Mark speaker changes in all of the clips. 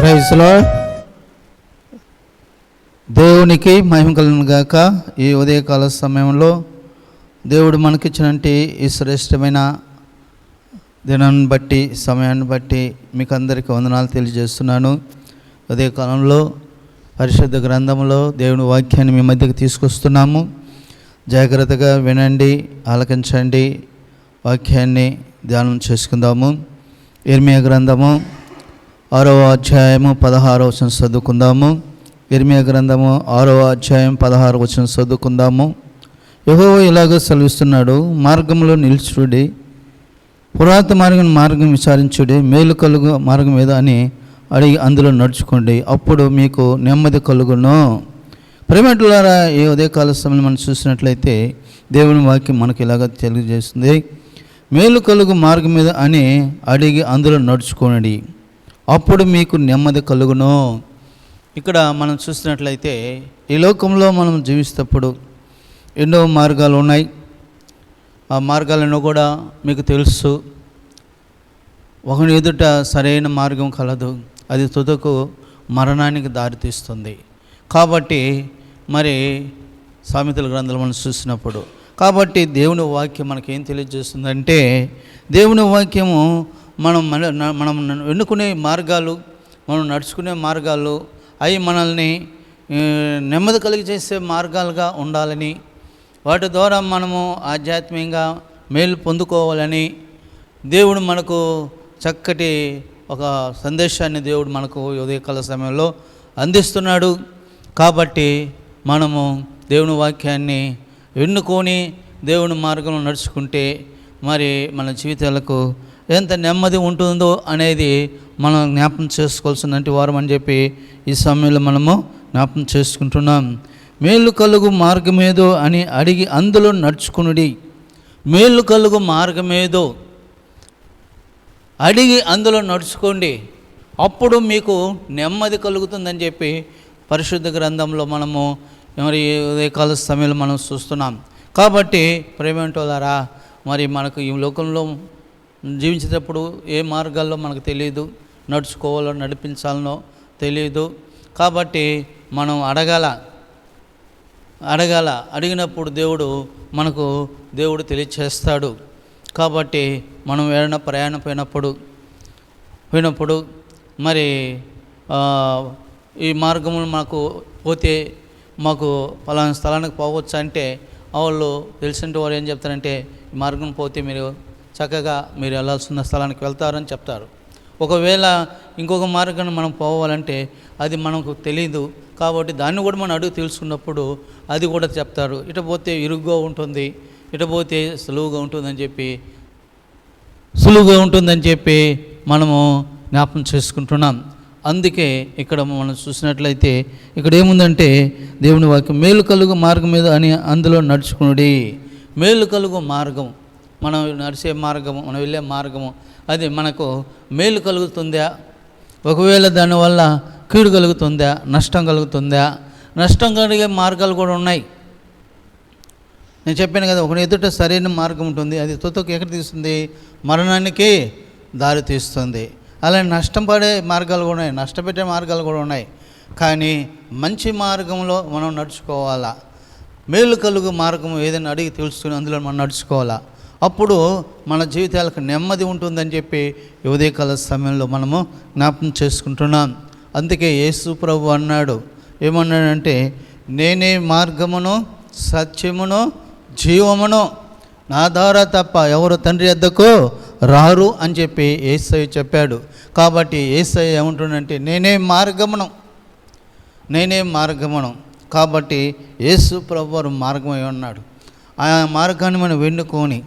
Speaker 1: ప్రైజ్లో దేవునికి మహిమ కలుగును గాక. ఈ ఉదయకాల సమయంలో దేవుడు మనకిచ్చినటువంటి ఈ శ్రేష్టమైన దినాన్ని బట్టి సమయాన్ని బట్టి మీకు అందరికీ వందనాలు తెలియజేస్తున్నాను. ఉదయకాలంలో పరిశుద్ధ గ్రంథంలో దేవుని వాక్యాన్ని మీ మధ్యకి తీసుకొస్తున్నాము. జాగ్రత్తగా వినండి ఆలకించండి. వాక్యాన్ని ధ్యానం చేసుకుందాము. ఇర్మియా గ్రంథము ఆరవ అధ్యాయము పదహారవ వచనం చదువుకుందాము. ఇర్మియా గ్రంథము ఆరవ అధ్యాయం పదహారు వచనం చదువుకుందాము. యహో ఇలాగ సెలవిస్తున్నాడు మార్గంలో నిల్చుడి పురాత మార్గం మార్గం విచారించుడి మేలు కలుగు మార్గం మీద అని అడిగి అందులో నడుచుకోండి అప్పుడు మీకు నెమ్మది కలుగును. ప్రేమటులారా ఈ ఉదయకాల సమయంలో మనం చూసినట్లయితే దేవుని వాక్యం మనకి ఇలాగ తెలియజేస్తుంది మేలు కలుగు మార్గం మీద అని అడిగి అందులో నడుచుకోండి. అప్పుడు మీకు నెమ్మది కలుగును. ఇక్కడ మనం చూసినట్లయితే ఈ లోకంలో మనం జీవిస్తప్పుడు ఎన్నో మార్గాలు ఉన్నాయి. ఆ మార్గాలను కూడా మీకు తెలుసు. ఒకని ఎదుట సరైన మార్గం కలదు. అది తుదకు మరణానికి దారితీస్తుంది కాబట్టి మరి సామెతల గ్రంథాలు మనం చూసినప్పుడు. కాబట్టి దేవుని వాక్యం మనకేం తెలియజేస్తుందంటే దేవుని వాక్యము మనం మన మనం ఎన్నుకునే మార్గాలు మనం నడుచుకునే మార్గాలు అవి మనల్ని నెమ్మది కలిగి చేసే మార్గాలుగా ఉండాలని వాటి ద్వారా మనము ఆధ్యాత్మికంగా మేలు పొందుకోవాలని దేవుడు మనకు చక్కటి ఒక సందేశాన్ని దేవుడు మనకు ఉదయకాల సమయంలో అందిస్తున్నాడు. కాబట్టి మనము దేవుని వాక్యాన్ని ఎన్నుకొని దేవుని మార్గంలో నడుచుకుంటే మరి మన జీవితాలకు ఎంత నెమ్మది ఉంటుందో అనేది మనం జ్ఞాపం చేసుకోవాల్సినటువంటి వారం అని చెప్పి ఈ సమయంలో మనము జ్ఞాపం చేసుకుంటున్నాం. మేలు కలుగు మార్గమేదో అని అడిగి అందులో నడుచుకునుడి. మేలు కలుగు మార్గమేదో అడిగి అందులో నడుచుకోండి. అప్పుడు మీకు నెమ్మది కలుగుతుందని చెప్పి పరిశుద్ధ గ్రంథంలో మనము మరి ఉదయకాల సమయంలో మనం చూస్తున్నాం. కాబట్టి ప్రేమేంటోలారా మరి మనకు ఈ లోకంలో జీవించేటప్పుడు ఏ మార్గాల్లో మనకు తెలియదు నడుచుకోవాలో నడిపించాలనో తెలియదు కాబట్టి మనం అడగాల అడగాల అడిగినప్పుడు దేవుడు మనకు దేవుడు తెలియచేస్తాడు. కాబట్టి మనం ఏదైనా ప్రయాణం పోయినప్పుడు పోయినప్పుడు మరి ఈ మార్గములు మాకు పోతే మాకు పలానా స్థలానికి పోవచ్చు అంటే వాళ్ళు తెలిసిన వాళ్ళు ఏం చెప్తారంటే ఈ మార్గం పోతే మీరు చక్కగా మీరు వెళ్ళాల్సిన స్థలానికి వెళ్తారని చెప్తారు. ఒకవేళ ఇంకొక మార్గాన్ని మనం పోవాలంటే అది మనకు తెలియదు కాబట్టి దాన్ని కూడా మనం అడుగు తెలుసుకున్నప్పుడు అది కూడా చెప్తారు. ఇటు పోతే ఇరుగ్గా ఉంటుంది ఇటు పోతే సులువుగా ఉంటుందని చెప్పి సులువుగా ఉంటుందని చెప్పి మనము జ్ఞాపకం చేసుకుంటున్నాం. అందుకే ఇక్కడ మనం చూసినట్లయితే ఇక్కడ ఏముందంటే దేవుని వాక్యం మేలు కలుగు మార్గం మీద అని అందులో నడుచుకునుడి. మేలు కలుగు మార్గం. మనం నడిచే మార్గము మనం వెళ్ళే మార్గము అది మనకు మేలు కలుగుతుందా? ఒకవేళ దానివల్ల కీడు కలుగుతుందా? నష్టం కలుగుతుందా? నష్టం కలిగే మార్గాలు కూడా ఉన్నాయి. నేను చెప్పాను కదా ఒక ఎదుట సరైన మార్గం ఉంటుంది అది తుతకు ఎక్కడ తీస్తుంది? మరణానికి దారి తీస్తుంది. అలానే నష్టం పడే మార్గాలు కూడా ఉన్నాయి నష్టపెట్టే మార్గాలు కూడా ఉన్నాయి. కానీ మంచి మార్గంలో మనం నడుచుకోవాలా? మేలు కలుగు మార్గం ఏదైనా అడిగి తెలుసుకుని అందులో మనం నడుచుకోవాలా? అప్పుడు మన జీవితాలకు నెమ్మది ఉంటుందని చెప్పి ఉదయకాల సమయంలో మనము జ్ఞాపకం చేసుకుంటున్నాం. అందుకే యేసు ప్రభు అన్నాడు ఏమన్నాడంటే నేనే మార్గమును సత్యమును జీవమును నా ద్వారా తప్ప ఎవరు తండ్రి వద్దకు రారు అని చెప్పి ఏసై చెప్పాడు. కాబట్టి ఏసై ఏమంటుండంటే నేనే మార్గమును నేనే మార్గమును. కాబట్టి యేసు ప్రభు వారు మార్గమై ఉన్నాడు. ఆ మార్గాన్ని మనం వెన్నుకొని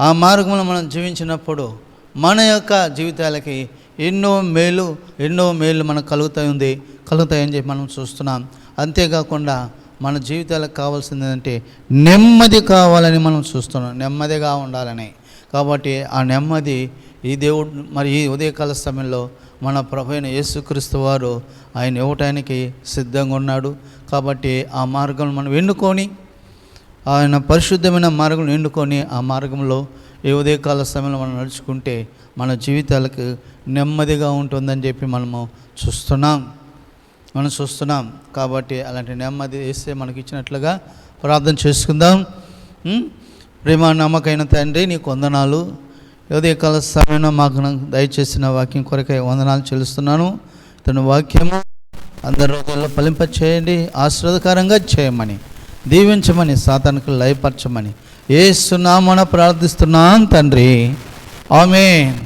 Speaker 1: ఆ మార్గంలో మనం జీవించినప్పుడు మన యొక్క జీవితాలకి ఎన్నో మేలు ఎన్నో మేలు మనకు కలుగుతాయి ఉంది కలుగుతాయని చెప్పి మనం చూస్తున్నాం. అంతేకాకుండా మన జీవితాలకు కావాల్సింది ఏంటంటే నెమ్మది కావాలని మనం చూస్తున్నాం. నెమ్మదిగా ఉండాలని. కాబట్టి ఆ నెమ్మది ఈ దేవుడు మరి ఈ ఉదయకాల సమయంలో మన ప్రభు అయిన యేసుక్రీస్తు వారు ఆయన ఇవ్వటానికి సిద్ధంగా ఉన్నాడు. కాబట్టి ఆ మార్గం మనం ఎన్నుకొని ఆయన పరిశుద్ధమైన మార్గం ఎన్నుకొని ఆ మార్గంలో ఈ ఉదయకాల సమయంలో మనం నడుచుకుంటే మన జీవితాలకు నెమ్మదిగా ఉంటుందని చెప్పి మనము చూస్తున్నాం. మనం చూస్తున్నాం. కాబట్టి అలాంటి నెమ్మది వేస్తే మనకి ఇచ్చినట్లుగా ప్రార్థన చేసుకుందాం. ప్రేమ నమ్మకైన తండ్రి నీకు వందనాలు. ఉదయకాల సమయంలో మాకు దయచేసిన వాక్యం కొరకై వందనాలు చెల్లిస్తున్నాను. తన వాక్యము అందరి రోజుల్లో ఫలింప చేయండి ఆశ్రదకరంగా చేయమని. దీవించమని సాతానికి లయపరచమని. ఏ సునామన ప్రార్థిస్తున్నాను తండ్రి. ఆమెన్.